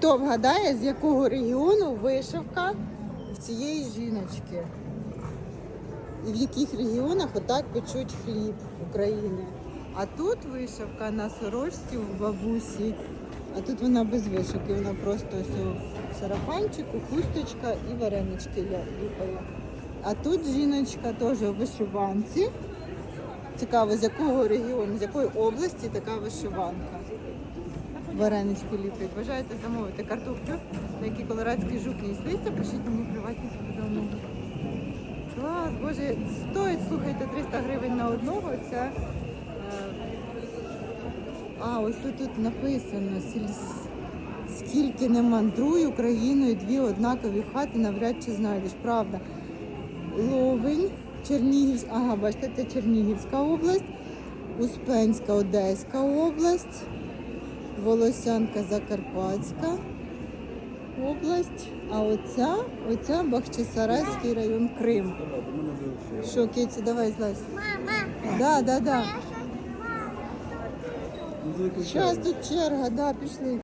Хто вгадає, з якого регіону вишивка в цієї жіночки? І в яких регіонах отак печуть хліб України? А тут вишивка на сорочці у бабусі. А тут вона без вишивки, вона просто ось сарафанчику, хусточка і варенички ліпає. А тут жіночка теж у вишиванці. Цікаво, з якого регіону, з якої області така вишиванка. Варенички ліплять. Бажаєте замовити картоплю, на якій колорадський жук не слізться, пишіть мені приватні повідомлення. Клас, боже, стоїть, слухайте, 300 гривень на одного. Це, а, ось тут написано, скільки не мандруй Україною, дві однакові хати навряд чи знайдеш. Правда. Ловень, Чернігівська, ага, бачите, це Чернігівська область, Успенська, Одеська область, Волосянка, Закарпатська область, а оця, оця Бахчисарайський район Крим. Що, Кіті, давай злазь. Мама, Да, да, да. Зараз тут черга, да, пішли.